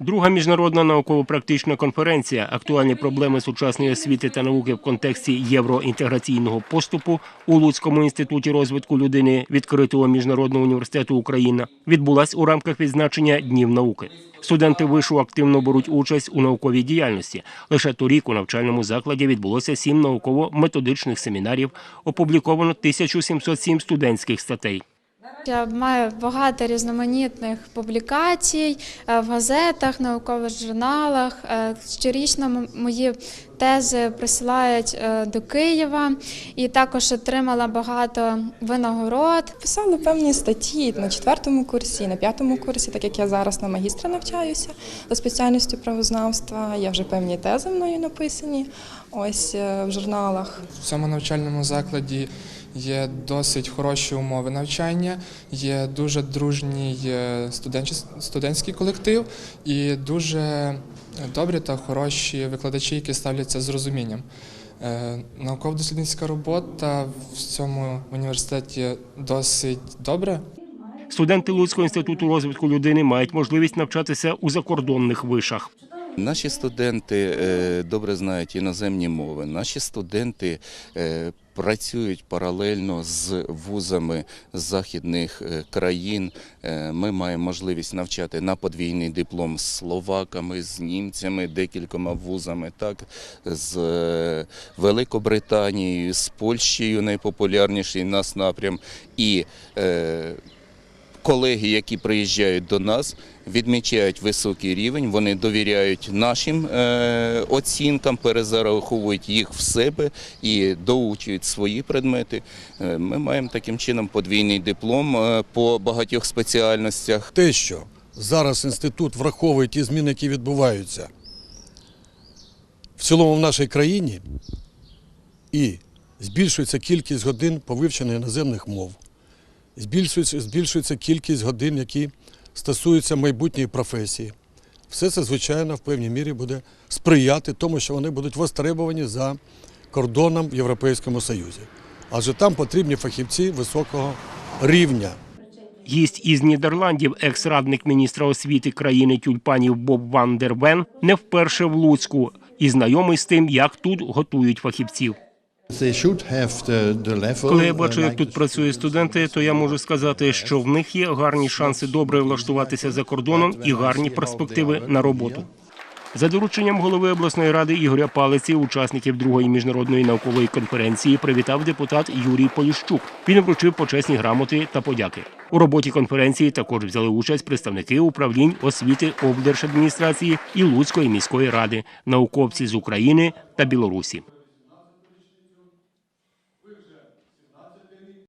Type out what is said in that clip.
Друга міжнародна науково-практична конференція Актуальні проблеми сучасної освіти та науки в контексті євроінтеграційного поступу у Луцькому інституті розвитку людини відкритого міжнародного університету Україна відбулась у рамках відзначення Днів науки. Студенти вишу активно беруть участь у науковій діяльності. Лише торік у навчальному закладі відбулося сім науково-методичних семінарів. Опубліковано 1707 студентських статей. Я маю багато різноманітних публікацій е, в газетах, наукових журналах. Е, Щорічно мої тези присилають е, до Києва і також отримала багато винагород. Писала певні статті на четвертому курсі, на п'ятому курсі, так як я зараз на магістра навчаюся за спеціальністю правознавства. Є вже певні тези мною написані ось е, в журналах. В цьому навчальному закладі є досить хороші умови навчання, є дуже дружній е, студентський колектив і дуже добрі та хороші викладачі, які ставляться з розумінням. Е, Науково-дослідницька робота в цьому університеті досить добра. Студенти Луцького інституту розвитку людини мають можливість навчатися у закордонних вишах. Наші студенти е, добре знають іноземні мови. Наші студенти е, працюють паралельно з вузами західних е, країн. Ми маємо можливість навчати на подвійний диплом з словаками, з німцями, декількома вузами, так з Великобританією, з Польщею найпопулярніший нас напрям. І колеги, які приїжджають до нас, відмічають високий рівень, вони довіряють нашим е, оцінкам, перезараховують їх в себе і доучують свої предмети. Е, ми маємо таким чином подвійний диплом е, по багатьох спеціальностях. те, що зараз інститут враховує ті зміни, які відбуваються в цілому в нашій країні, і збільшується кількість годин по вивченню іноземних мов, збільшується, збільшується кількість годин, які стосуються майбутньої професії. Все це, звичайно, в певній мірі буде сприяти тому, що вони будуть востребовані за кордоном в Європейському Союзі. Адже там потрібні фахівці високого рівня. Гість із Нідерландів, екс-радник міністра освіти країни тюльпанів Боб Ван дер не вперше в Луцьку і знайомий з тим, як тут готують фахівців. Коли я бачу, як тут працюють студенти, то я можу сказати, що в них є гарні шанси добре влаштуватися за кордоном і гарні перспективи на роботу. За дорученням голови обласної ради Ігоря Палиці, учасників другої міжнародної наукової конференції привітав депутат Юрій Поліщук. Він вручив почесні грамоти та подяки. У роботі конференції також взяли участь представники управлінь освіти облдержадміністрації і Луцької міської ради, науковці з України та Білорусі.